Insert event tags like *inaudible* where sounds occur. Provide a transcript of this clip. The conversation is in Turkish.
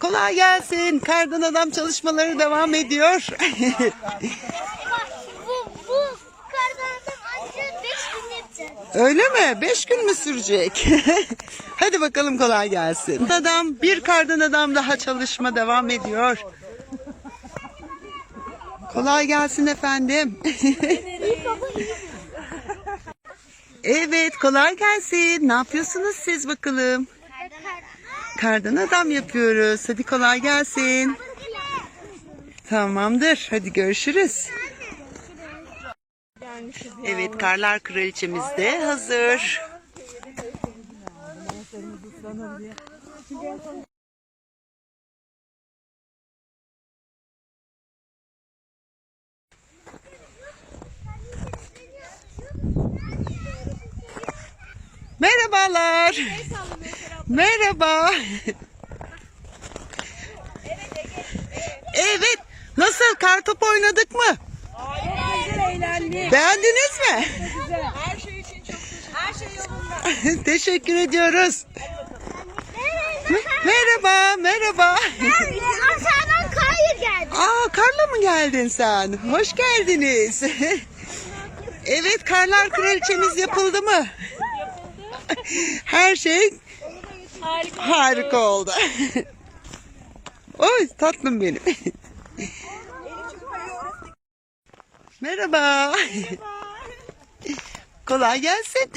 Kolay gelsin. Kardan adam çalışmaları devam ediyor. Bu, bu kardan ancak 5 gün yapacak. Öyle mi? Beş gün mü sürecek? *laughs* Hadi bakalım kolay gelsin. Adam bir kardan adam daha çalışma devam ediyor. Kolay gelsin efendim. *laughs* evet kolay gelsin. Ne yapıyorsunuz siz bakalım? Kardan adam yapıyoruz. Hadi kolay gelsin. Tamamdır. Hadi görüşürüz. Evet Karlar Kraliçemiz de hazır. Merhabalar. Merhaba. Evet. Nasıl kartop oynadık mı? eğlendik. Beğendiniz mi? Her şey için çok teşekkür Her şey yolunda. Teşekkür ediyoruz. Merhaba, merhaba. Aşağıdan kayır geldi. Aa, karla mı geldin sen? Hoş geldiniz. Evet, karlar kraliçemiz yapıldı mı? Her şey Harika. harika oldu. *laughs* Oy, tatlım benim. Merhaba. Kolay gelsin.